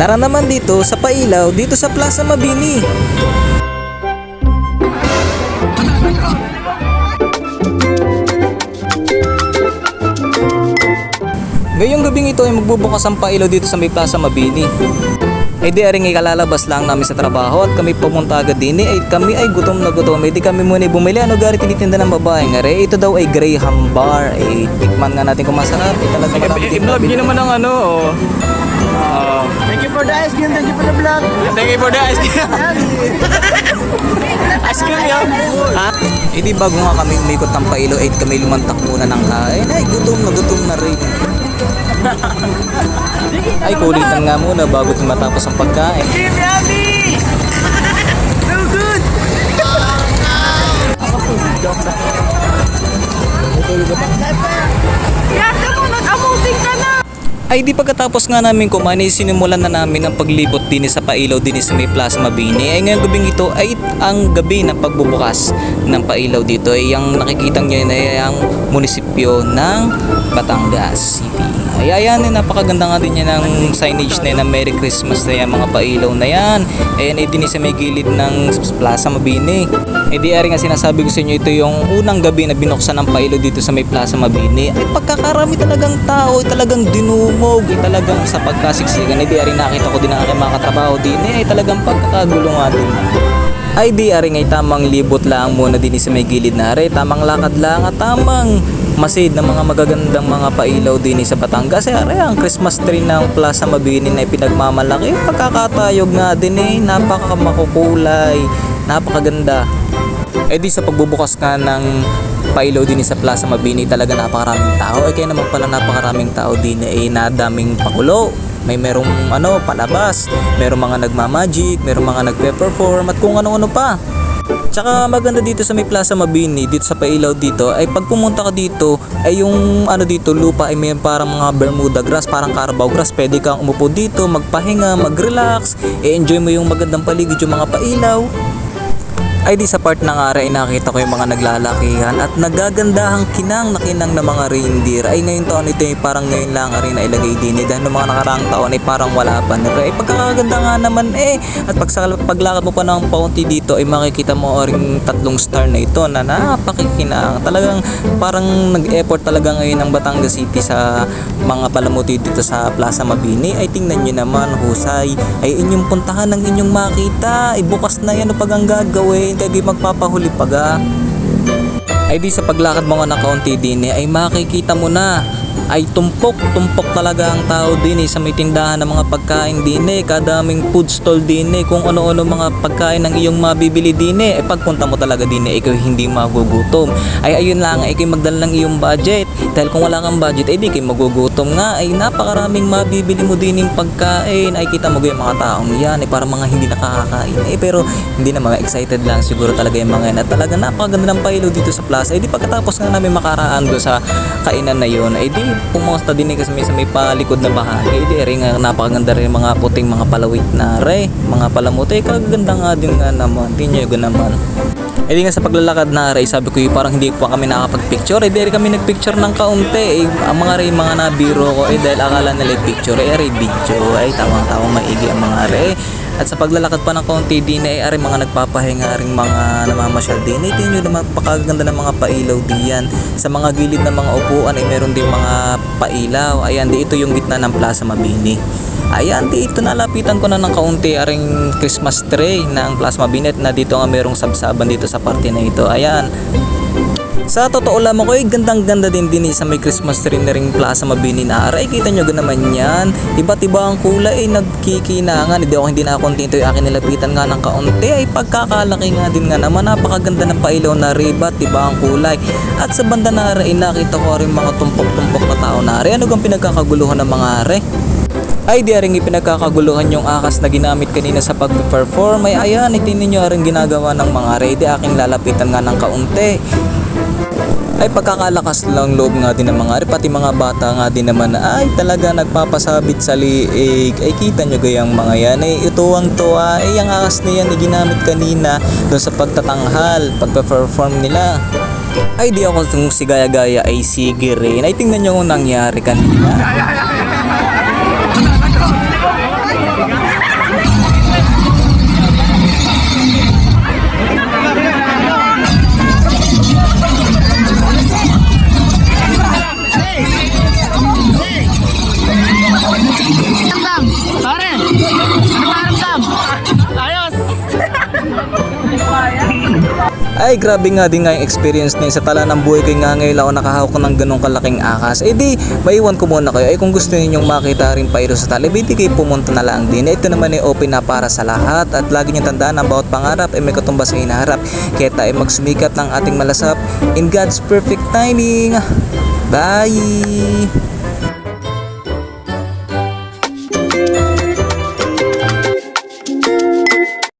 Tara naman dito sa Pailaw, dito sa Plaza Mabini. Ngayong gabing ito ay magbubukas ang pailaw dito sa may Plaza Mabini. Ay di aring ikalalabas lang namin sa trabaho at kami pumunta agad din eh, ay kami ay gutom na gutom. Ay di kami muna bumili ano gari tinitinda ng babae nga re. Ito daw ay Graham Bar. Ay tikman nga natin kung masarap. Ay talaga marami din nyo naman ang ano, oh. Ah, Thank you for the ice cream, thank you for the vlog. thank you for the ice cream. ice cream yan. Ha? Eh di bago nga kami umikot ng pailaw ay kami lumantak muna ng kain. Ay gutom na gutom na rin. ay kulitan nga muna bago matapos ang pagkain. Cream yummy! So good! Ay di pagkatapos nga namin kumain sinimulan na namin ang paglibot din sa Pailaw din sa may Plaza Mabini. Ay ngayong gabing ito ay ang gabi ng pagbubukas ng Pailaw dito ay ang nakikita nyo na ay ang munisipyo ng Batangas City. Ay ayan eh, napakaganda nga din yan ng signage na yan Merry Christmas na yan mga Pailaw na yan. Ayan ay din sa may gilid ng Plaza Mabini. Eh di nga sinasabi ko sa inyo ito yung unang gabi na binuksan ng Pailaw dito sa may Plaza Mabini. Ay pagkakarami talagang tao, talagang dinumog, ay talagang sa pagkasiksikan. Eh di nakita ko din ang aking mga katrabaho din eh, ay talagang pagkakagulo nga din. Ay di ari ngay tamang libot lang muna din sa may gilid na ari, tamang lakad lang at tamang masid ng mga magagandang mga pailaw din sa Batangas. Ay ang Christmas tree ng Plaza Mabini na pinagmamalaki. Pagkakatayog nga din eh, napakamakukulay, napakaganda. Eh di sa pagbubukas nga ng pailaw din sa Plaza Mabini talaga napakaraming tao. Eh kaya naman pala napakaraming tao din eh nadaming pakulo. May merong ano palabas, merong mga nagmamagic, merong mga nagpe-perform at kung ano-ano pa. Tsaka maganda dito sa may Plaza Mabini, dito sa Pailaw dito, ay pag pumunta ka dito, ay yung ano dito, lupa ay may parang mga Bermuda grass, parang Carabao grass. Pwede kang umupo dito, magpahinga, mag-relax, i-enjoy mo yung magandang paligid, yung mga pailaw ay di sa part ng ara ay nakita ko yung mga naglalakihan at nagagandahang kinang na kinang ng mga reindeer. Ay ngayon taon ito ay parang ngayon lang rin na ilagay din eh. Dahil ng mga nakaraang taon ay parang wala pa na. Ay pagkakaganda nga naman eh. At pag sa paglakad mo pa ng paunti dito ay makikita mo ring tatlong star na ito na napakikinang talagang parang nag-effort talaga ngayon ng Batangas City sa mga palamuti dito sa Plaza Mabini. Ay tingnan nyo naman husay. Ay inyong puntahan ng inyong makita. Ay bukas na yan o pag ang gagawin kaya magpapahuli pag ah. ay di sa paglakad mo nga ng kaunti din eh, ay makikita mo na ay tumpok, tumpok talaga ang tao din eh, sa may tindahan ng mga pagkain din eh, kadaming food stall din eh, kung ano-ano mga pagkain ng iyong mabibili din eh, eh pagpunta mo talaga din eh, ikaw hindi magugutom. Ay ayun lang, ay kayo magdala ng iyong budget. Dahil kung wala kang budget, ay di kayo magugutom nga, ay napakaraming mabibili mo din yung pagkain, ay kita mo yung mga taong yan, ay parang mga hindi nakakakain. Eh pero hindi naman, excited lang siguro talaga yung mga yan. At talaga napakaganda ng pailo dito sa plaza. Ay di pagkatapos nga namin makaraan doon sa kainan na yun, ay di pumusta din eh kasi may sa may palikod na bahagi. Ay di nga napakaganda rin mga puting mga palawit na re, mga palamuti. Ay kaganda nga din nga naman, tinyo naman. Eh di nga sa paglalakad na rin, sabi ko parang hindi pa kami nakapag-picture. Eh di kami nag-picture ng kaunti. Eh, ang mga rin mga nabiro ko, eh dahil akala nila picture, eh rin video. Ay tawang-tawang maigi ang mga rin. At sa paglalakad pa ng kaunti din ari mga nagpapahinga ring mga namamasyal din. Eh, tingnan nyo naman pakaganda ng mga pailaw diyan. Sa mga gilid ng mga upuan ay meron din mga pailaw. Ayan, di ito yung gitna ng Plaza Mabini. Ayan, di ito nalapitan ko na ng kaunti aring Christmas tree na ang Plaza Mabini na dito nga merong sabsaban dito sa parte na ito. Ayan. Sa totoo lamang ko, eh, gandang ganda din din eh, sa may Christmas tree na ring Plaza Mabini na aray. Kita nyo naman yan. Iba't iba ang kulay, eh, nagkikinangan. Hindi ako hindi nakakontento yung akin nilapitan nga ng kaunti. Ay pagkakalaki nga din nga naman. Napakaganda ng pailaw na ribat, iba ang kulay. At sa banda na aray, nakita ko rin mga tumpok-tumpok na tao na aray. Ano bang pinagkakaguluhan ng mga aray? ay di rin ipinagkakaguluhan yung akas na ginamit kanina sa pag-perform ay ayan itinin nyo rin ginagawa ng mga ready aking lalapitan nga ng kaunti ay pagkakalakas lang loob nga din ng mga pati mga bata nga din naman. Ay talaga nagpapasabit sa liig. Ay kita nyo gayang mga yan. Ay ito ang tuwa. Ay ang akas na yan ay ginamit kanina doon sa pagtatanghal pagpa-perform nila. Ay di ako kung si gaya-gaya ay sige rin ay tingnan nyo kung nangyari kanina Nakaramdam! Ayos! Ay, grabe nga din nga yung experience niya. Sa tala ng buhay kay nga ngayon ako nakahawak ng ganong kalaking akas. Eh di, maiwan ko muna kayo. Ay kung gusto ninyong makita rin pa ito sa tala, eh, kayo pumunta na lang din. Ito naman ay open na para sa lahat. At lagi niyong tandaan ang bawat pangarap ay may katumba sa hinaharap. Kaya tayo magsumikap ng ating malasap in God's perfect timing. Bye!